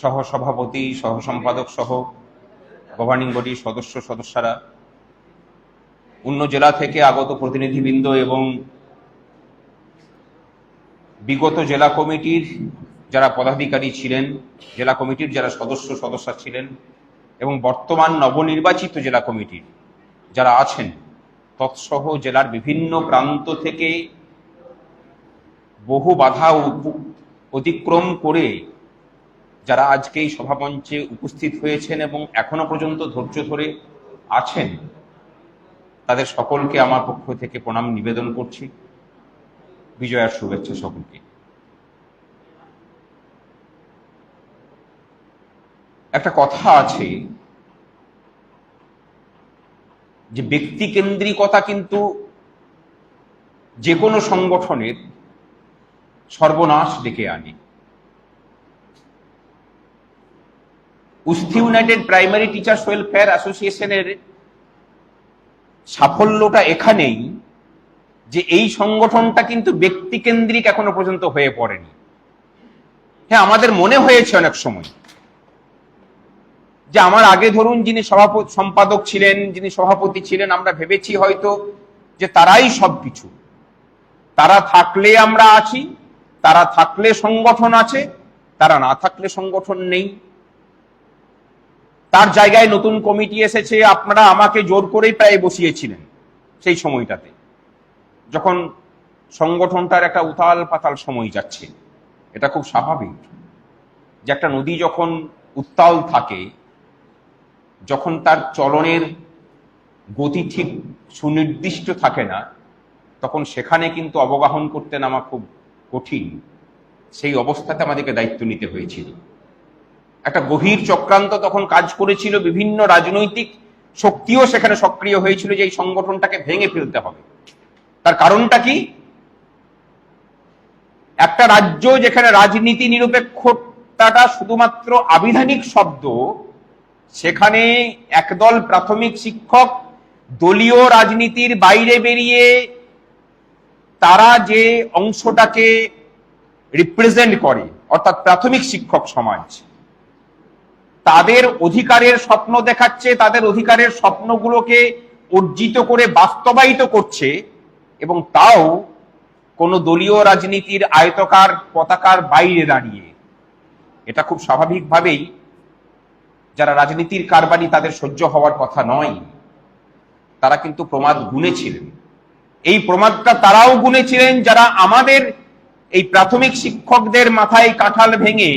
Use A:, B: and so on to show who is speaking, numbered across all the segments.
A: সহ সভাপতি, সহ সম্পাদক সহ গভর্নিং বডির সদস্য, সদস্যরা, অন্য জেলা থেকে আগত প্রতিনিধিবৃন্দ এবং বিগত জেলা কমিটির যারা পদাধিকারী ছিলেন, জেলা কমিটির যারা সদস্য সদস্য ছিলেন এবং বর্তমান নবনির্বাচিত জেলা কমিটির যারা আছেন, তৎসহ জেলার বিভিন্ন প্রান্ত থেকে বহু বাধা অতিক্রম করে যারা আজকে এই সভামঞ্চে উপস্থিত হয়েছেন এবং এখনও পর্যন্ত ধৈর্য ধরে আছেন, তাদের সকলকে আমার পক্ষ থেকে প্রণাম, নিবেদন করছি। বিজয়ার শুভেচ্ছা সকলকে। একটা কথা আছে যে ব্যক্তি কেন্দ্রিকতা কিন্তু যে কোনো সংগঠনের সর্বনাশ ডেকে আনে। উস্থি ইউনাইটেড প্রাইমারি টিচার্স ওয়েলফেয়ার অ্যাসোসিয়েশনের সাফল্যটা এখানেই যে এই সংগঠনটা কিন্তু ব্যক্তিকেন্দ্রিক এখনও পর্যন্ত হয়ে পড়েনি। হ্যাঁ আমাদের মনে হয়েছে অনেক সময় যে আমার আগে ধরুন যিনি সভাপতি, সম্পাদক ছিলেন, যিনি সভাপতি ছিলেন, আমরা ভেবেছি হয়তো যে তারাই সবকিছু। তারা থাকলে আমরা আছি, তারা থাকলে সংগঠন আছে, তারা না থাকলে সংগঠন নেই। তার জায়গায় নতুন কমিটি এসেছে, আপনারা আমাকে জোর করেই প্রায় বসিয়েছিলেন সেই সময়টাতে। যখন সংগঠনটার একটা উতাল পাতাল সময় যাচ্ছে, এটা খুব স্বাভাবিক যে একটা নদী যখন উত্তাল থাকে, যখন তার চলনের গতি ঠিক সুনির্দিষ্ট থাকে না, তখন সেখানে কিন্তু অবগাহন করতে নামা খুব কঠিন। সেই অবস্থাতে আমাদেরকে দায়িত্ব নিতে হয়েছিল। একটা গভীর চক্রান্ত তখন কাজ করেছিল বিভিন্ন রাজনৈতিক শক্তিও সেখানে সক্রিয় হয়েছিল যে এই সংগঠনটাকে ভেঙে ফেলতে হবে। তার কারণটা কি? একটা রাজ্য যেখানে রাজনীতি নিরপেক্ষতাটা শুধুমাত্র আবিধানিক শব্দ, সেখানে একদল প্রাথমিক শিক্ষক দলীয় রাজনীতির বাইরে বেরিয়ে তারা যে অংশটাকে রিপ্রেজেন্ট করে, অর্থাৎ প্রাথমিক শিক্ষক সমাজ তাদের অধিকারের স্বপ্ন দেখাচ্ছে, তাদের অধিকারের স্বপ্নগুলোকে অর্জিত করে বাস্তবায়িত করছে এবং তাও কোনো দলীয় রাজনীতির আয়তকার পতাকার বাইরে দাঁড়িয়ে। এটা খুব স্বাভাবিকভাবেই যারা রাজনীতির কারবারি তাদের সহ্য হওয়ার কথা নয়, তারা কিন্তু প্রমাদ গুনেছিলেন। এই প্রমাদটা তারাও গুনেছিলেন যারা আমাদের এই প্রাথমিক শিক্ষকদের মাথায় কাঁঠাল ভেঙে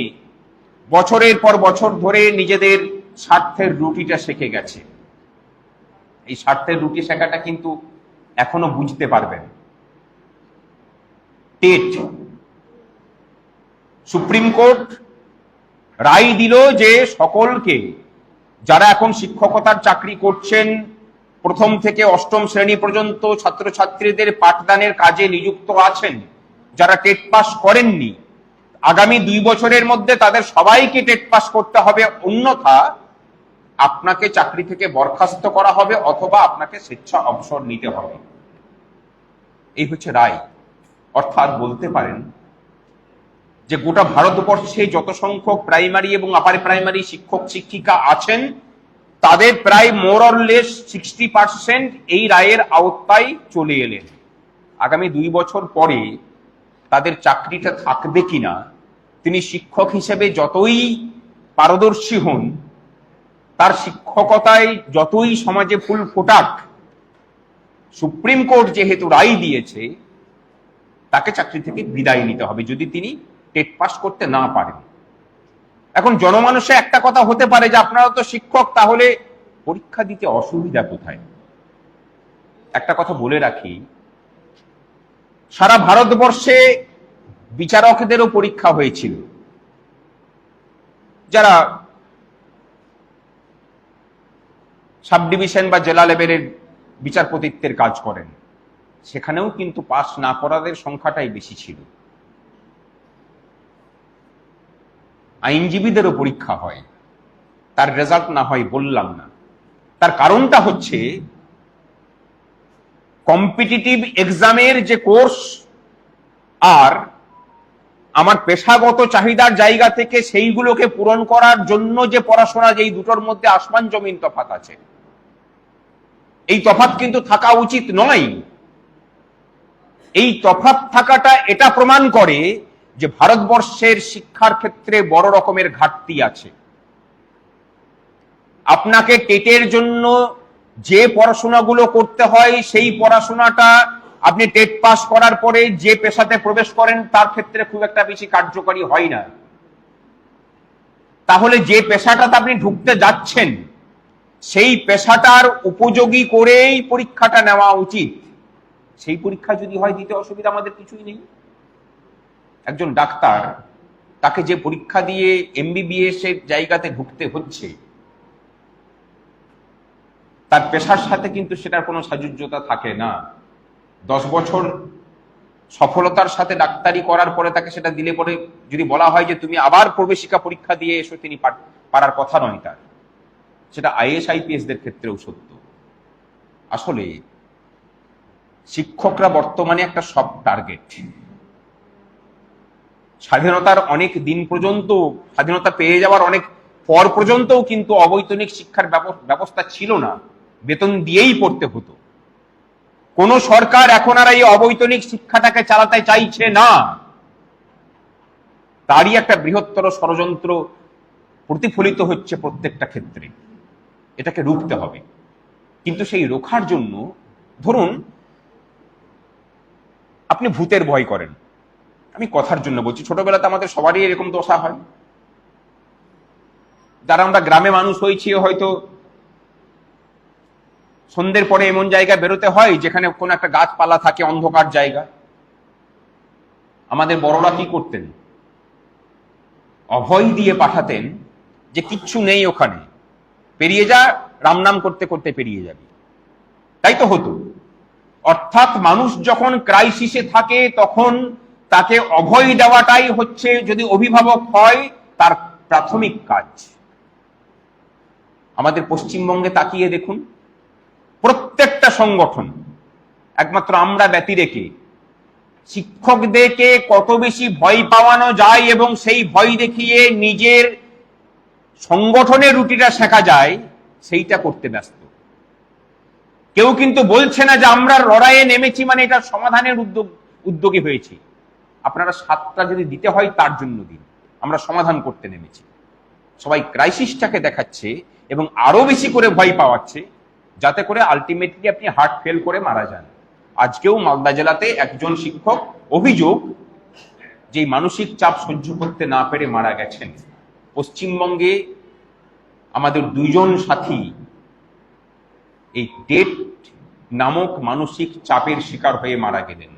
A: বছরের পর বছর ধরে নিজেদের স্বার্থের রুটিটা শেখে গেছে। এই স্বার্থের রুটি শেখাটা কিন্তু এখনও বুঝতে পারবেন। টেট। সুপ্রিম কোর্ট রায় দিল যে সকলকে যারা এখন শিক্ষকতার চাকরি করছেন, প্রথম থেকে অষ্টম শ্রেণি পর্যন্ত ছাত্রছাত্রীদের পাঠদানের কাজে নিযুক্ত আছেন, যারা টেট পাস করেননি আগামী দুই বছরের মধ্যে তাদের সবাইকে টেট পাস করতে হবে, অন্যথা আপনাকে চাকরি থেকে বরখাস্ত করা হবে অথবা আপনাকে স্বেচ্ছা অবসর নিতে হবে। এই হচ্ছে রায়। অর্থাৎ বলতে পারেন যে গোটা ভারতবর্ষে যত সংখ্যক প্রাইমারি এবং আপার প্রাইমারি শিক্ষক, শিক্ষিকা আছেন, তাদের প্রায় মোরলেস সিক্সটি পার্সেন্ট এই রায়ের আওতায় চলে এলেন। আগামী দুই বছর পরে তাদের চাকরিটা থাকবে কিনা, তিনি শিক্ষক হিসেবে যতই পারদর্শী হন, তার শিক্ষকতায় যতই সমাজে ফুল ফোটাক, সুপ্রিম কোর্ট যেহেতু রায় দিয়েছে, তাকে চাকরি থেকে বিদায় নিতে হবে যদি তিনি টেট পাস করতে না পারেন। এখন জনমানুষে একটা কথা হতে পারে যে আপনারা তো শিক্ষক, তাহলে পরীক্ষা দিতে অসুবিধা কোথায়? একটা কথা বলে রাখি সারা ভারতবর্ষে বিচারকদেরও পরীক্ষা হয়েছিল। যারা সাব ডিভিশন বা জেলা লেভেলের বিচারপতিত্বের কাজ করেন, সেখানেও কিন্তু পাস না করাদের সংখ্যাটাই বেশি ছিল। আইনজীবীদেরও পরীক্ষা হয়, তার রেজাল্ট না হয় বললাম না। তার কারণটা হচ্ছে কম্পিটিটিভ এক্সামের যে কোর্স আর আমার পেশাগত চাহিদার জায়গা থেকে সেইগুলোকে পূরণ করার জন্য যে পড়াশোনা, যেই দুটোর মধ্যে আসমান জমিন তফাত আছে। এই তফাত কিন্তু থাকা উচিত নয়। এই তফাত থাকাটা এটা প্রমাণ করে যে ভারতবর্ষের শিক্ষার ক্ষেত্রে বড় রকমের ঘাটতি আছে। আপনাকে টেটের জন্য যে পড়াশোনাগুলো করতে হয়, সেই পড়াশোনাটা আপনি টেট পাস করার পরে যে পেশাতে প্রবেশ করেন, তার ক্ষেত্রে খুব একটা বেশি কার্যকরী হয় না। তাহলে যে পেশাটাতে আপনি ঢুকতে যাচ্ছেন, সেই পেশাটার উপযোগী করেই পরীক্ষাটা নেওয়া উচিত। সেই পরীক্ষা যদি হয়, দিতে অসুবিধা আমাদের কিছুই নেই। একজন ডাক্তার, তাকে যে পরীক্ষা দিয়ে এমবিবিএস এর জায়গাতে ঢুকতে হচ্ছে তার পেশার সাথে কিন্তু সেটার কোনো সাযুজ্যতা থাকে না। দশ বছর সফলতার সাথে ডাক্তারি করার পরে তাকে সেটা দিলে পরে যদি বলা হয় যে তুমি আবার প্রবেশিকা পরীক্ষা দিয়ে এসো, তিনি পারার কথা নয় তার। সেটা আইএস, আইপিএস দের ক্ষেত্রেও সত্য। আসলে শিক্ষকরা বর্তমানে একটা সব টার্গেট। স্বাধীনতার অনেক দিন পর্যন্ত, স্বাধীনতা পেয়ে যাওয়ার অনেক পর পর্যন্তও কিন্তু অবৈতনিক শিক্ষার ব্যবস্থা ছিল না। বেতন দিয়েই পড়তে হতো। কোন সরকার এখন আর এই অবৈতনিক শিক্ষাটাকে চালাতে চাইছে না। তারই একটা বৃহত্তর ষড়যন্ত্র প্রতিফলিত হচ্ছে প্রত্যেকটা ক্ষেত্রে। এটাকে রুখতে হবে। কিন্তু সেই রোখার জন্য, ধরুন, আপনি ভূতের ভয় করেন। আমি কথার জন্য বলছি, ছোটবেলাতে আমাদের সবারই এরকম দশা হয়। যারা আমরা গ্রামে মানুষ হয়েছি, হয়তো সন্ধ্যের পরে এমন জায়গায় বেরোতে হয় যেখানে কোনো একটা গাছপালা থাকে, অন্ধকার জায়গা। আমাদের বড়রা কি করতেন? অভয় দিয়ে পাঠাতেন যে কিচ্ছু নেই ওখানে। পেরিয়ে যা রাম নাম করতে করতে পেরিয়ে যাবে। তাই তো হতো। অর্থাৎ মানুষ যখন ক্রাইসিসে থাকে, তখন তাকে অভয় দেওয়াটাই হচ্ছে যদি অভিভাবক হয়, তার প্রাথমিক কাজ। আমাদের পশ্চিমবঙ্গে তাকিয়ে দেখুন। প্রত্যেকটা সংগঠন, একমাত্র আমরা ব্যতি রেখে শিক্ষকদেরকে কত বেশি ভয় পাওয়ানো যায় এবং সেই ভয় দেখিয়ে নিজের সংগঠনের রুটিটা শেখা যায়, সেইটা করতে ব্যস্ত। কেউ কিন্তু বলছে না যে আমরা লড়াইয়ে নেমেছি মানে এটা সমাধানের উদ্যোগ, উদ্যোগী হয়েছি। আপনারা সাতটা যদি দিতে হয় তার জন্য দিন। আমরা সমাধান করতে নেমেছি। সবাই ক্রাইসিসটাকে দেখাচ্ছে এবং আরও বেশি করে ভয় পাওয়াচ্ছে। যাতে করে আলটিমেটলি আপনি হার্ট ফেল করে মারা যান। আজকেও মালদা জেলাতে একজন শিক্ষক অভিযোগ, যে মানসিক চাপ সহ্য করতে না পেরে মারা গেছেন। পশ্চিমবঙ্গে আমাদের দুইজন সাথী, এই ডেট নামক মানসিক চাপের শিকার হয়ে মারা গেলেন।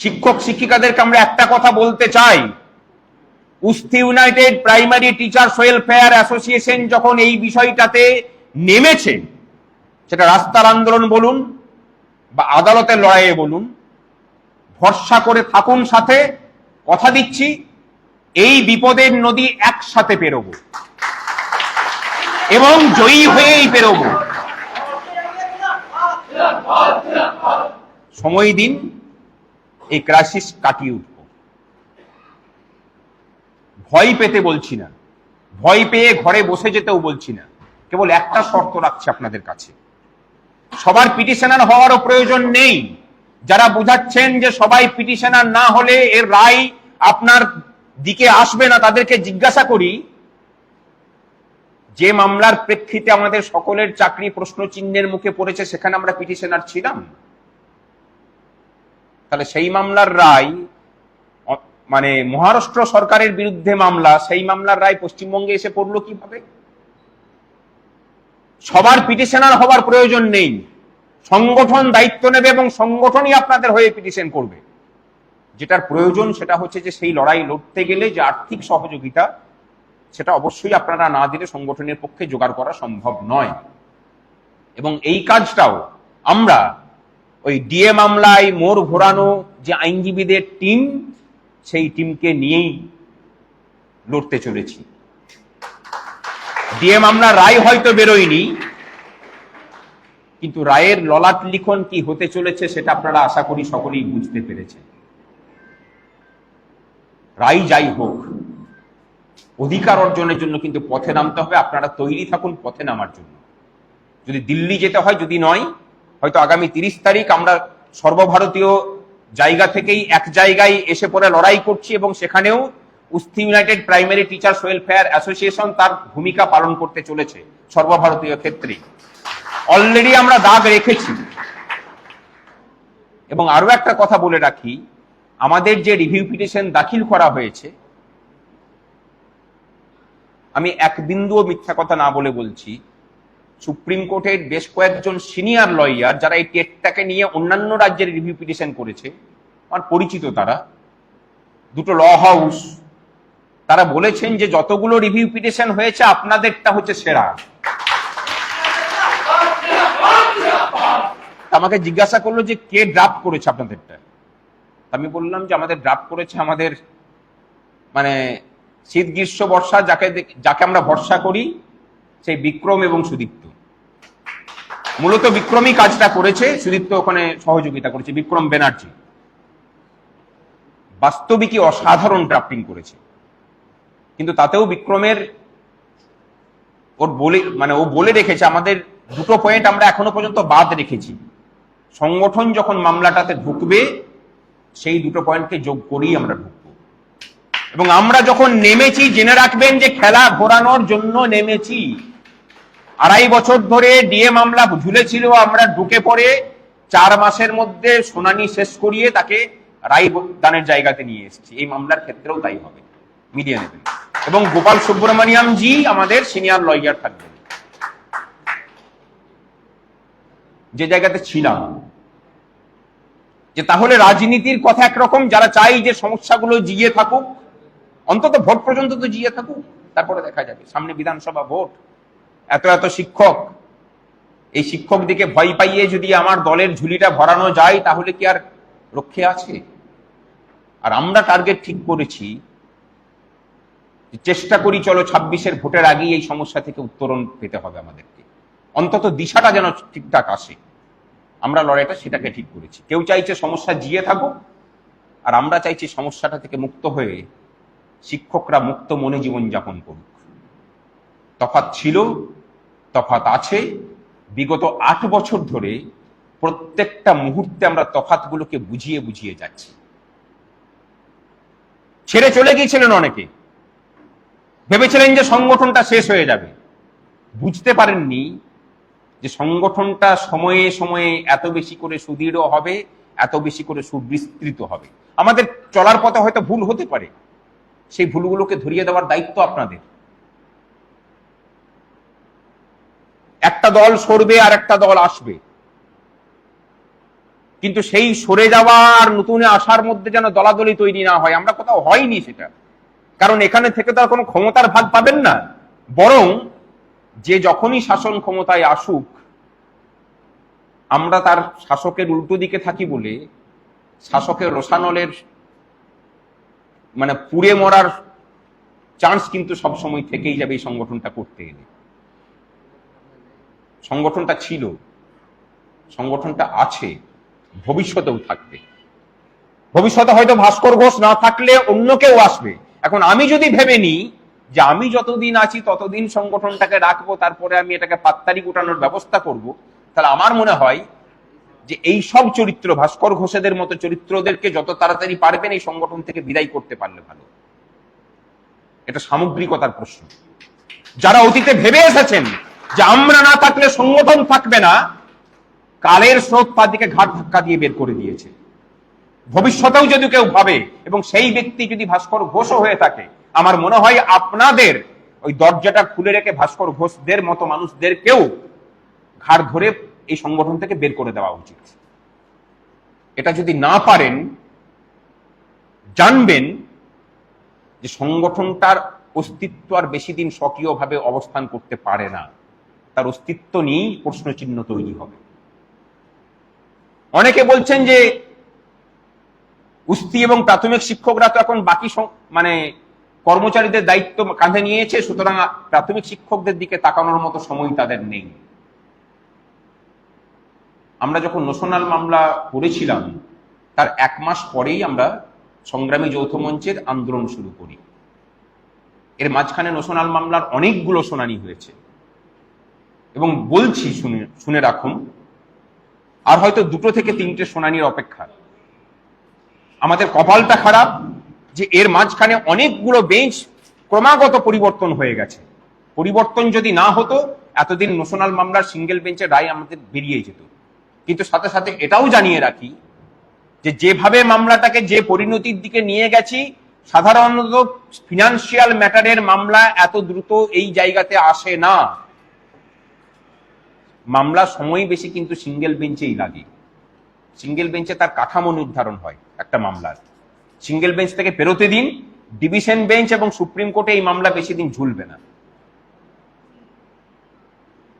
A: শিক্ষক শিক্ষিকাদেরকে আমরা একটা কথা বলতে চাই। উস্তি united primary teachers welfare association যখন এই বিষয়টাতে নেমেছে সেটা রাস্তার আন্দোলন বলুন বা আদালতের লড়াইয়ে বলুন, ভরসা করে থাকুন সাথে, কথা দিচ্ছি, এই বিপদের নদী একসাথে পেরোবো। এবং জয়ী হয়েই পেরোবো। সময় দিন, এই ক্রাইসিস কাটিয়ে উঠব। ভয় পেতে বলছি না। ভয় পেয়ে ঘরে বসে যেতেও বলছি না। কেবল একটা শর্ত রাখছে আপনাদের কাছে। সবার পিটিশনার হওয়ারও প্রয়োজন নেই। যারা বুঝাচ্ছেন যে সবাই পিটিশনার না হলে এর রায় আপনার দিকে আসবে না, তাদেরকে জিজ্ঞাসা করি, যে মামলার প্রেক্ষিতে আমাদের সকলের চাকরি প্রশ্ন চিহ্নের মুখে পড়েছে, সেখানে আমরা পিটিশনার ছিলাম? তাহলে সেই মামলার রায় মানে মহারাষ্ট্র সরকারের বিরুদ্ধে মামলা, সেই মামলার রায় পশ্চিমবঙ্গে এসে পড়ল কীভাবে? সবার পিটিশনার হবার প্রয়োজন নেই। সংগঠন দায়িত্ব নেবে এবং সংগঠনই আপনাদের হয়ে পিটিশন করবে। যেটার প্রয়োজন সেটা হচ্ছে যে সেই লড়াই লড়তে গেলে যে আর্থিক সহযোগিতা, সেটা অবশ্যই আপনারা না দিলে সংগঠনের পক্ষে জোগাড় করা সম্ভব নয়। এবং এই কাজটাও আমরা ওই ডিএ মামলায় মোর ঘোরানো যে আইনজীবীদের টিম, সেই টিমকে নিয়েই লড়তে চলেছি। ডিএ মামলা রায় হয়তো বেরোয়নি, কিন্তু রায়ের ললাট লিখন কি হতে চলেছে সেটা আপনারা আশা করি সকলেই বুঝতে পেরেছেন। রাই যাই হোক, অধিকার অর্জনের জন্য কিন্তু পথে নামতে হবে, আপনারা তৈরি থাকুন পথে নামার জন্য। যদি দিল্লি যেতে হয়, যদি নয়, হয়তো আগামী তিরিশ তারিখ আমরা সর্বভারতীয় জায়গা থেকেই এক জায়গায় এসে পড়ে লড়াই করছি এবং সেখানেও উস্তি united primary teachers welfare association তার ভূমিকা পালন করতে চলেছে সর্বভারতীয় ক্ষেত্রে। অলরেডি আমরা দাগ রেখেছি। এবং আরও একটা কথা বলে রাখি, আমাদের যে রিভিউ পিটিশন দাখিল করা হয়েছে, আমি এক বিন্দুও মিথ্যা কথা না বলে বলছি, সুপ্রিম কোর্টের বেশ কয়েকজন সিনিয়র লয়ার যারা এই টেটটাকে নিয়ে অন্যান্য রাজ্যের রিভিউ পিটিশন করেছে, আমার পরিচিত তারা, দুটো ল হাউস তারা বলেছেন যে যতগুলো রিভিউ পিটিশন হয়েছে, আপনাদেরটা হচ্ছে সেরা। আমাকে জিজ্ঞাসা করল যে কে ড্রাফট করেছে আপনাদেরটা? আমি বললাম যে আমাদের ড্রাফট করেছে আমাদের মানে শীত, গ্রীষ্ম, বর্ষা, যাকে যাকে আমরা ভরসা করি, সেই বিক্রম এবং সুদীপ্ত। মূলত বিক্রমই কাজটা করেছে, সুদীপ্ত ওখানে সহযোগিতা করেছে, বিক্রম ব্যানার্জি। বাস্তবিকই অসাধারণ ড্রাফটিং করেছে। কিন্তু তাতেও বিক্রমের ওর বলে মানে ও বলে রেখেছে, আমাদের দুটো পয়েন্ট আমরা এখনও পর্যন্ত বাদ রেখেছি। সংগঠন যখন মামলাটাতে ঢুকবে, সেই দুটো পয়েন্টকে যোগ করেই আমরা ঢুকবো। এবং আমরা যখন নেমেছি, জেনে রাখবেন যে খেলা ঘোরানোর জন্য নেমেছি। আড়াই বছর ধরে ডিএ মামলা ঝুলেছিল, আমরা ঢুকে পড়ে চার মাসের মধ্যে শুনানি শেষ করিয়ে তাকে রায় দানের জায়গাতে নিয়ে এসেছি। এই মামলার ক্ষেত্রেও তাই হবে। মিডিয়া নেবেন। এবং গোপাল সুব্রমণিয়াম জি আমাদের সিনিয়র লয়ার থাকবেন। যে জায়গাতে ছিলাম, যে তাহলে রাজনীতির কথা একরকম, যারা চাই যে সমস্যাগুলো জিয়ে থাকুক, অন্তত ভোট পর্যন্ত তো জিয়ে থাকুক, তারপরে দেখা যাবে। সামনে বিধানসভা ভোট, এত এত শিক্ষক, এই শিক্ষক দিকে ভয় পাইয়ে যদি আমার দলের ঝুলিটা ভরানো যায়, তাহলে কি আর রক্ষে আছে? আর আমরা টার্গেট ঠিক করেছি চেষ্টা করি চলো ছাব্বিশের ভোটের আগেই এই সমস্যা থেকে উত্তরণ পেতে হবে আমাদেরকে। অন্তত দিশাটা যেন ঠিকঠাক আসে। আমরা লড়াইটা সেটাকে ঠিক করেছি। কেউ চাইছে সমস্যা জিয়ে থাকুক, আর আমরা চাইছি সমস্যাটা থেকে মুক্ত হয়ে শিক্ষকরা মুক্ত মনে জীবনযাপন করুক। তফাৎ ছিল, তফাৎ আছে। বিগত আট বছর ধরে প্রত্যেকটা মুহূর্তে আমরা তফাৎগুলোকে বুঝিয়ে বুঝিয়ে যাচ্ছি। ছেড়ে চলে গিয়েছিলেন অনেকে। ভেবেছিলেন যে সংগঠনটা শেষ হয়ে যাবে। বুঝতে পারেননি যে সংগঠনটা সময়ে সময়ে এত বেশি করে সুদৃঢ় হবে, এত বেশি করে সুবিস্তৃত হবে। আমাদের চলার পথে হয়তো ভুল হতে পারে। সেই ভুলগুলোকে ধরিয়ে দেওয়ার দায়িত্ব আপনাদের। একটা দল সরবে আর একটা দল আসবে। কিন্তু সেই সরে যাওয়া আর নতুনে আসার মধ্যে যেন দলাদলি তৈরি না হয়, আমরা কোথাও হয়নি সেটা। কারণ এখানে থেকে তো আর কোনো ক্ষমতার ভাগ পাবেন না। বরং যে যখনই শাসন ক্ষমতায় আসুক, আমরা তার শাসকের উল্টো দিকে থাকি বলে, শাসকের রোশানলের মানে পুড়ে মরার চান্স কিন্তু সবসময় থেকেই যাবে এই সংগঠনটা করতে গেলে সংগঠনটা ছিল, সংগঠনটা আছে, ভবিষ্যতেও থাকবে। ভবিষ্যতে হয়তো ভাস্কর ঘোষ না থাকলে অন্য কেউ আসবে। এখন আমি যদি ভেবে নিই যে আমি যতদিন আছি, ততদিন সংগঠনটাকে রাখব, তারপরে আমি এটাকে পাত্তারি গোটানোর ব্যবস্থা করব, তাহলে আমার মনে হয় যে এই সব চরিত্র, ভাস্কর ঘোষেদের মতো চরিত্রদেরকে যত তাড়াতাড়ি পারবেন এই সংগঠন থেকে বিদায় করতে পারলে ভালো। এটা সামগ্রিকতার প্রশ্ন। যারা অতীতে ভেবে এসেছেন যে আমরা না থাকলে সংগঠন থাকবে না, কালের স্রোত তাদেরকে ঘাট ধাক্কা দিয়ে বের করে দিয়েছে। ভবিষ্যতেও যদি কেউ ভাবে এবং সেই ব্যক্তি যদি ভাস্কর ঘোষও হয়ে থাকে, আমার মনে হয় আপনাদের ওই দরজাটা খুলে রেখে ভাস্কর ঘোষদের মতো মানুষদেরকেও ঘাড় ধরে এই সংগঠন থেকে বের করে দেওয়া উচিত। এটা যদি না পারেন, জানবেন যে সংগঠনটার অস্তিত্ব আর বেশি দিন সক্রিয়ভাবে অবস্থান করতে পারে না। তার অস্তিত্ব নিয়েই প্রশ্নচিহ্ন তৈরি হবে। অনেকে বলছেন যে উস্তি এবং প্রাথমিক শিক্ষকরা তো এখন বাকি মানে কর্মচারীদের দায়িত্ব কাঁধে নিয়েছে, সুতরাং প্রাথমিক শিক্ষকদের দিকে তাকানোর মতো সময় তাদের নেই। আমরা যখন নোশনাল মামলা করেছিলাম, তার এক মাস পরেই আমরা সংগ্রামী যৌথ মঞ্চের আন্দোলন শুরু করি। এর মাঝখানে নোশনাল মামলার অনেকগুলো শুনানি হয়েছে। এবং বলছি শুনে শুনে রাখুন, আর হয়তো দুটো থেকে তিনটে শুনানির অপেক্ষা। আমাদের কপালটা খারাপ যে এর মাঝখানে অনেকগুলো বেঞ্চ ক্রমাগত পরিবর্তন হয়ে গেছে। পরিবর্তন যদি না হতো, এতদিন নোশনাল মামলার সিঙ্গেল বেঞ্চের রায় আমাদের বেরিয়ে যেত। কিন্তু সাথে সাথে এটাও জানিয়ে রাখি যে যেভাবে মামলাটাকে যে পরিণতির দিকে নিয়ে গেছি, সাধারণত ফিনান্সিয়াল ম্যাটারের মামলা এত দ্রুত এই জায়গাতে আসে না। মামলা সময় বেশি কিন্তু সিঙ্গেল বেঞ্চেই লাগে। সিঙ্গেল বেঞ্চে তার কাঠামো নির্ধারণ হয়। একটা মামলার সিঙ্গেল বেঞ্চ থেকে পেরোতে দিন, ডিভিশন বেঞ্চ এবং সুপ্রিম কোর্টে এই মামলা বেশি দিন ঝুলবে না।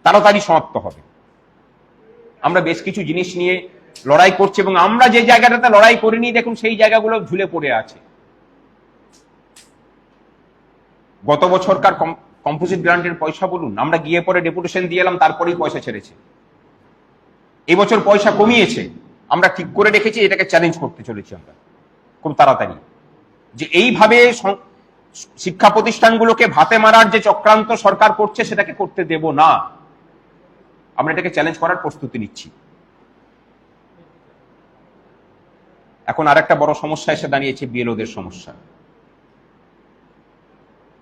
A: তাড়াতাড়ি সমাপ্ত হবে। আমরা বেশ কিছু জিনিস নিয়ে লড়াই করছি এবং আমরা যে জায়গাটাতে লড়াই করিনি, দেখুন সেই জায়গাগুলো ঝুলে পড়ে আছে। গত বছরকার কম্পোজিট গ্রান্টের পয়সা বলুন, আমরা গিয়ে পরে ডেপুটেশন দিয়ে এলাম, তারপরেই পয়সা ছেড়েছে। এবছর পয়সা কমিয়েছে। আমরা ঠিক করে রেখেছি, এটাকে চ্যালেঞ্জ করতে চলেছি আমরা, খুব তাড়াতাড়ি। যে এইভাবে শিক্ষা প্রতিষ্ঠানগুলোকে ভাতে মারার যে চক্রান্ত সরকার করছে, সেটাকে করতে দেব না। আমরা এটাকে চ্যালেঞ্জ করার প্রস্তুতি নিচ্ছি। এখন আরেকটা বড় সমস্যা এসে দাঁড়িয়েছে বিএলওদের সমস্যা।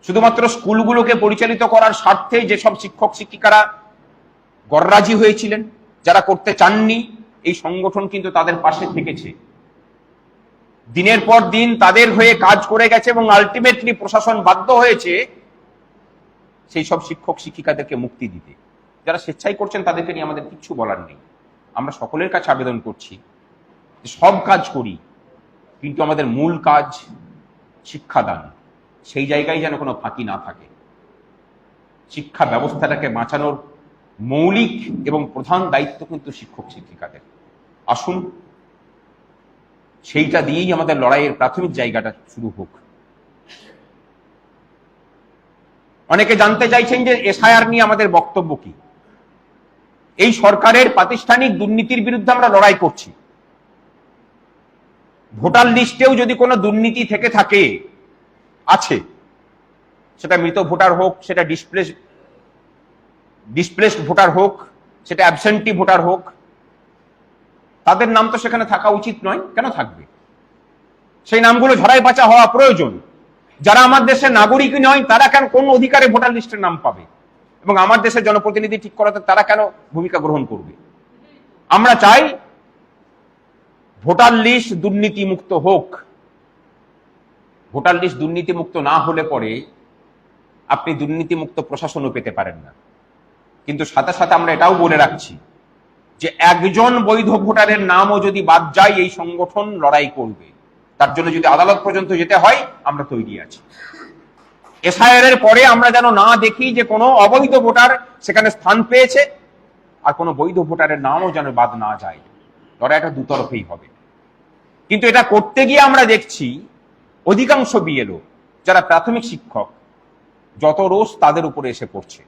A: শুধুমাত্র স্কুলগুলোকে পরিচালিত করার স্বার্থে যেসব শিক্ষক শিক্ষিকারা গররাজি হয়েছিলেন, যারা করতে চাননি এই সংগঠন কিন্তু তাদের পাশে থেকেছে। দিনের পর দিন তাদের হয়ে কাজ করে গেছে এবং আলটিমেটলি প্রশাসন বাধ্য হয়েছে সেই সব শিক্ষক শিক্ষিকাদেরকে মুক্তি দিতে। যারা স্বেচ্ছাই করছেন তাদেরকে নিয়ে আমাদের কিচ্ছু বলার নেই। আমরা সকলের কাছে আবেদন করছি সব কাজ করি, কিন্তু আমাদের মূল কাজ শিক্ষাদান। সেই জায়গায় যেন কোনো ফাঁকি না থাকে। শিক্ষা ব্যবস্থাটাকে বাঁচানোর মৌলিক এবং প্রধান দায়িত্ব কিন্তু শিক্ষক শিক্ষিকাদের। আসুন। সেইটা দিয়েই আমাদের লড়াইয়ের প্রাথমিক জায়গাটা শুরু হোক। অনেকে জানতে চাইছেন যে এসআইআর নিয়ে আমাদের বক্তব্য কি? এই সরকারের প্রাতিষ্ঠানিক দুর্নীতির বিরুদ্ধে আমরা লড়াই করছি। ভোটার লিস্টেও যদি কোনো দুর্নীতি থেকে থাকে, আছে, সেটা মৃত ভোটার হোক, সেটা ডিসপ্লেস ডিসপ্লেসড ভোটার হোক, সেটা অ্যাবসেন্টি ভোটার হোক তাদের নাম তো সেখানে থাকা উচিত নয়, কেন থাকবে? সেই নামগুলো ঝড়াই বাঁচা হওয়া প্রয়োজন। যারা আমার দেশের নাগরিক নয়, তারা কেন কোন অধিকারে ভোটার লিস্টের নাম পাবে? এবং আমার দেশের জনপ্রতিনিধি ঠিক করাতে তারা কেন ভূমিকা গ্রহণ করবে? আমরা চাই ভোটার লিস্ট দুর্নীতি মুক্ত হোক। ভোটার লিস্ট দুর্নীতি মুক্ত না হলে পরে আপনি দুর্নীতি মুক্ত প্রশাসনও পেতে পারেন না। কিন্তু সাথে সাথে আমরা এটাও বলে রাখছি যে একজন বৈধ ভোটারের নামও যদি বাদ যায়, এই সংগঠন লড়াই করবে। তার জন্য যদি আদালত পর্যন্ত যেতে হয়, আমরা তৈরি আছি। এসআইআর এর পরে আমরা যেন না দেখি যে কোনো অবৈধ ভোটার সেখানে স্থান পেয়েছে, আর কোনো বৈধ ভোটারের নামও যেন বাদ না যায়। লড়াইটা দুতরফেই হবে। কিন্তু এটা করতে গিয়ে আমরা দেখছি, অধিকাংশ বিএলও, যারা প্রাথমিক শিক্ষক, যত রোষ তাদের উপরে এসে পড়ছে।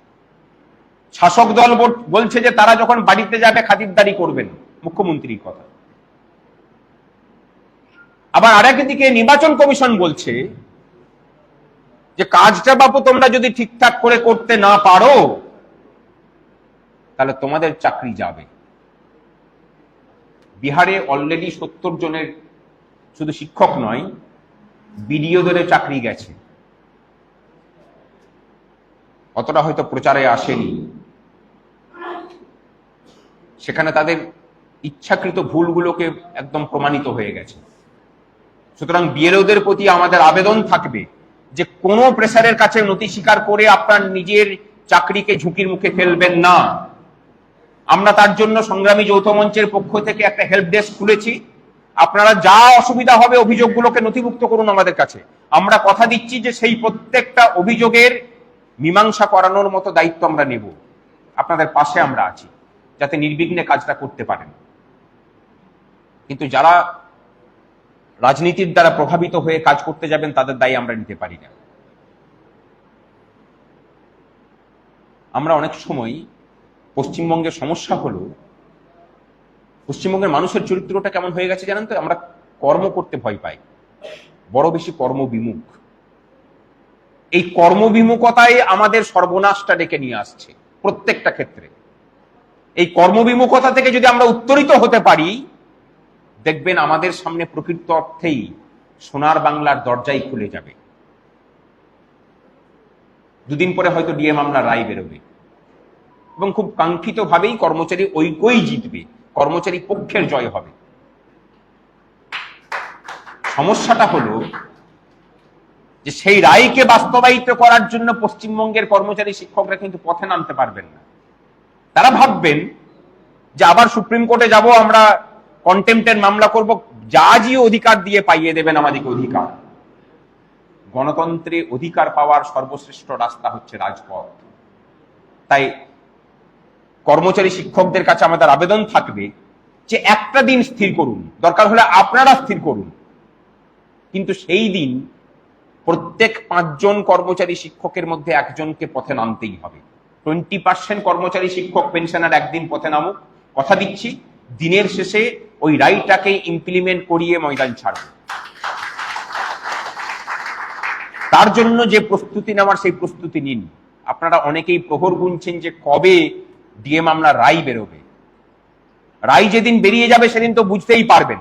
A: শাসক দল বলছে যে তারা যখন বাড়িতে যাবে খাতিরদারি করবেন, মুখ্যমন্ত্রীর কথা। আবার আরেক দিকে নির্বাচন কমিশন বলছে যে কাজটা বাপু তোমরা যদি ঠিকঠাক করে করতে না পারো, তাহলে তোমাদের চাকরি যাবে। বিহারে অলরেডি সত্তর জনের শুধু শিক্ষক নয় বিডিওদের চাকরি গেছে। অতটা হয়তো প্রচারে আসেনি। সেখানে তাদের ইচ্ছাকৃত ভুলগুলোকে একদম প্রমাণিত হয়ে গেছে। সুতরাং বিএলওদের প্রতি আমাদের আবেদন থাকবে যে কোনো প্রেসারের কাছে নথি স্বীকার করে আপনার নিজের চাকরিকে ঝুঁকির মুখে ফেলবেন না। আমরা তার জন্য সংগ্রামী যৌথ মঞ্চের পক্ষ থেকে একটা হেল্প ডেস্ক খুলেছি। আপনারা যা অসুবিধা হবে অভিযোগগুলোকে নথিভুক্ত করুন আমাদের কাছে। আমরা কথা দিচ্ছি যে সেই প্রত্যেকটা অভিযোগের মীমাংসা করানোর মতো দায়িত্ব আমরা নেব। আপনাদের পাশে আমরা আছি। যাতে নির্বিঘ্নে কাজটা করতে পারেন। কিন্তু যারা রাজনীতির দ্বারা প্রভাবিত হয়ে কাজ করতে যাবেন, তাদের দায়ী আমরা নিতে পারি না। আমরা অনেক সময় পশ্চিমবঙ্গের সমস্যা হলো, পশ্চিমবঙ্গের মানুষের চরিত্রটা কেমন হয়ে গেছে জানেন তো? আমরা কর্ম করতে ভয় পাই। বড় বেশি কর্মবিমুখ এই কর্মবিমুখতাই আমাদের সর্বনাশটা ডেকে নিয়ে আসছে প্রত্যেকটা ক্ষেত্রে। এই কর্মবিমুখতা থেকে যদি আমরা উত্তরিত হতে পারি, দেখবেন আমাদের সামনে প্রকৃত অর্থেই সোনার বাংলার দরজাই খুলে যাবে। দুদিন পরে হয়তো ডিএ মামলা রায় বেরোবে। এবং খুব কাঙ্ক্ষিত ভাবেই কর্মচারী ঐক্যই জিতবে, কর্মচারী পক্ষের জয় হবে। সমস্যাটা হলো যে সেই রায়কে বাস্তবায়িত করার জন্য পশ্চিমবঙ্গের কর্মচারী শিক্ষকরা কিন্তু পথে নামতে পারবেন না। তারা ভাববেন যে আবার সুপ্রিম কোর্টে যাব, আমরা কন্টেম্পটের মামলা করব, জাজই অধিকার দিয়ে পাইয়ে দেবেন আমাদেরকে অধিকার। গণতন্ত্রে অধিকার পাওয়ার সর্বশ্রেষ্ঠ রাস্তা হচ্ছে রাজপথ। তাই কর্মচারী শিক্ষকদের কাছে আমাদের আবেদন থাকবে যে একটা দিন স্থির করুন, দরকার হলে আপনারা স্থির করুন। কিন্তু সেই দিন প্রত্যেক পাঁচজন কর্মচারী শিক্ষকের মধ্যে একজনকে পথে নামতেই হবে। টোয়েন্টি পার্সেন্ট কর্মচারী শিক্ষক, পেনশনার একদিন পথে নামুক। কথা দিচ্ছি, দিনের শেষে ওই রাইটাকে ইমপ্লিমেন্ট করিয়ে ময়দান ছাড়ব। তার জন্য যে প্রস্তুতি নেওয়ার, সেই প্রস্তুতি নিন। আপনারা অনেকেই প্রহর গুনছেন যে কবে ডিএ মামলা রায় বেরোবে। রায় যেদিন বেরিয়ে যাবে, সেদিন তো বুঝতেই পারবেন।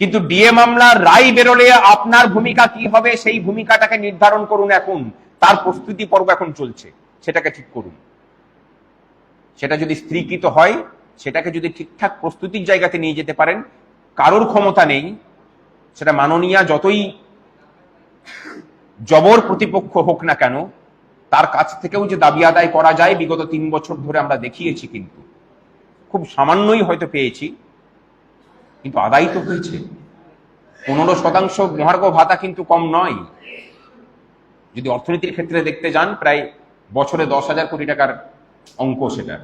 A: কিন্তু ডিএ মামলার রায় বেরোলে আপনার ভূমিকা কি হবে, সেই ভূমিকাটাকে নির্ধারণ করুন এখন। তার প্রস্তুতি পর্ব এখন চলছে, সেটাকে ঠিক করুন। সেটা যদি স্ত্রীকৃত হয়, সেটাকে যদি ঠিকঠাক প্রস্তুতির জায়গাতে নিয়ে যেতে পারেন, কারোর ক্ষমতা নেই, সেটা মাননীয়া যতই জবর প্রতিপক্ষ হোক না কেন, তার কাছ থেকেও যে দাবি আদায় করা যায়, বিগত তিন বছর ধরে আমরা দেখিয়েছি কিন্তু। খুব সামান্যই হয়তো পেয়েছি, কিন্তু আদায় তো হয়েছে। পনেরো শতাংশ মহার্ঘ ভাতা কিন্তু কম নয়। যদি অর্থনীতির ক্ষেত্রে দেখতে যান, প্রায় বছরে দশ হাজার কোটি টাকার অঙ্ক সেটা।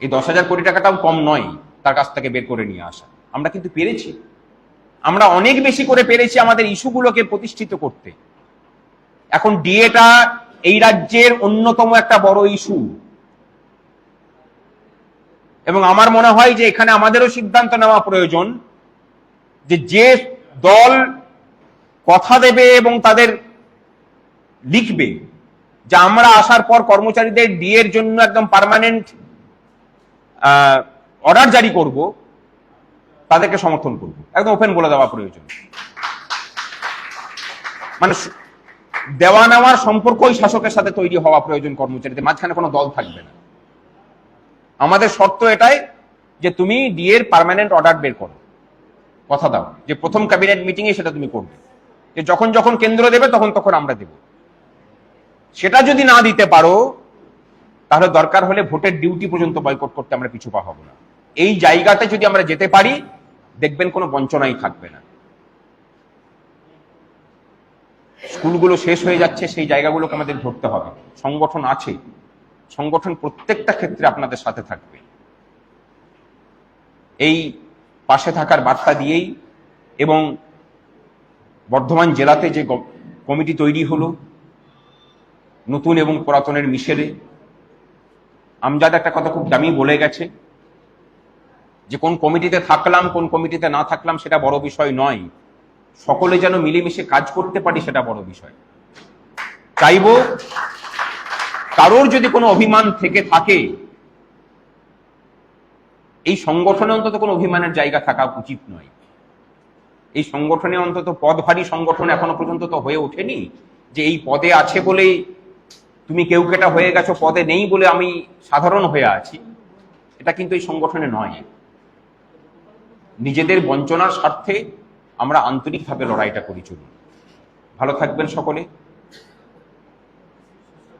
A: এই দশ হাজার কোটি টাকাটাও কম নয়, তার কাছ থেকে বের করে নিয়ে আসা। আমরা কিন্তু পেরেছি। আমরা অনেক বেশি করে পেরেছি আমাদের ইস্যুগুলোকে প্রতিষ্ঠিত করতে। এখন ডিএটা এই রাজ্যের অন্যতম একটা বড় ইস্যু। এবং আমার মনে হয় যে এখানে আমাদেরও সিদ্ধান্ত নেওয়া প্রয়োজন যে যে দল কথা দেবে এবং তাদের লিখবে, যে আমরা আসার পর কর্মচারীদের ডিএর জন্য একদম পার্মানেন্ট অর্ডার জারি করব, তাদেরকে সমর্থন করব। একদম ওপেন বলে দেওয়া প্রয়োজন। মানে দেওয়া নেওয়ার সম্পর্কই শাসকের সাথে তৈরি হওয়া প্রয়োজন কর্মচারীদের, মাঝখানে কোনো দল থাকবে না। আমাদের শর্ত এটাই যে তুমি ডিএর পার্মানেন্ট অর্ডার বের করো। কথা দাও, যে প্রথম ক্যাবিনেট মিটিং এ সেটা তুমি করবে। যে যখন যখন কেন্দ্র দেবে, তখন তখন আমরা দেব। সেটা যদি না দিতে পারো, তাহলে দরকার হলে ভোটের ডিউটি পর্যন্ত বয়কট করতে আমরা পিছু পা হব না। এই জায়গাতে যদি আমরা যেতে পারি, দেখবেন কোনো বঞ্চনাই থাকবে না। স্কুলগুলো শেষ হয়ে যাচ্ছে, সেই জায়গাগুলোকে আমাদের ধরতে হবে। সংগঠন আছে। সংগঠন প্রত্যেকটা ক্ষেত্রে আপনাদের সাথে থাকবে। এই পাশে থাকার বার্তা দিয়েই এবং বর্ধমান জেলাতে যে কমিটি তৈরি হলো, নতুন এবং পুরাতনের মিশেলে, আমজাদ একটা কথা খুব দামি বলে গেছে, যে কোন কমিটিতে থাকলাম, কোন কমিটিতে না থাকলাম সেটা বড় বিষয় নয়। সকলে যেন মিলেমিশে কাজ করতে পারি সেটা বড় বিষয়। চাইব কারোর যদি কোনো অভিমান থেকে থাকে, এই সংগঠনে অন্তত কোনো অভিমানের জায়গা থাকা উচিত নয়। এই সংগঠনে অন্তত পদভারী সংগঠন এখনও পর্যন্ত তো হয়ে ওঠেনি। যে এই পদে আছে বলেই তুমি কেউ কেটা হয়ে গেছো, পদে নেই বলে আমি সাধারণ হয়ে আছি, এটা কিন্তু এই সংগঠনে নয়। নিজেদের বঞ্চনার স্বার্থে আমরা আন্তরিকভাবে লড়াইটা করি চলুন। ভালো থাকবেন সকলে।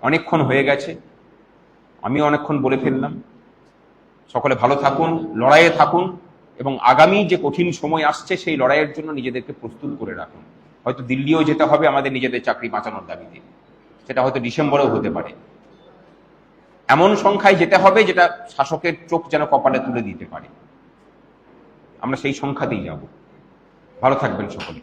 A: অনেকক্ষণ হয়ে গেছে আমি অনেকক্ষণ বলে ফেললাম। সকলে ভালো থাকুন, লড়াইয়ে থাকুন। এবং আগামী যে কঠিন সময় আসছে, সেই লড়াইয়ের জন্য নিজেদেরকে প্রস্তুত করে রাখুন। হয়তো দিল্লিও যেতে হবে আমাদের নিজেদের চাকরি বাঁচানোর দাবিতে। সেটা হয়তো ডিসেম্বরেও হতে পারে। এমন সংখ্যায় যেতে হবে যেটা শাসকের চোখ যেন কপালে তুলে দিতে পারে। আমরা সেই সংখ্যাতেই যাব। ভালো থাকবেন সকলে।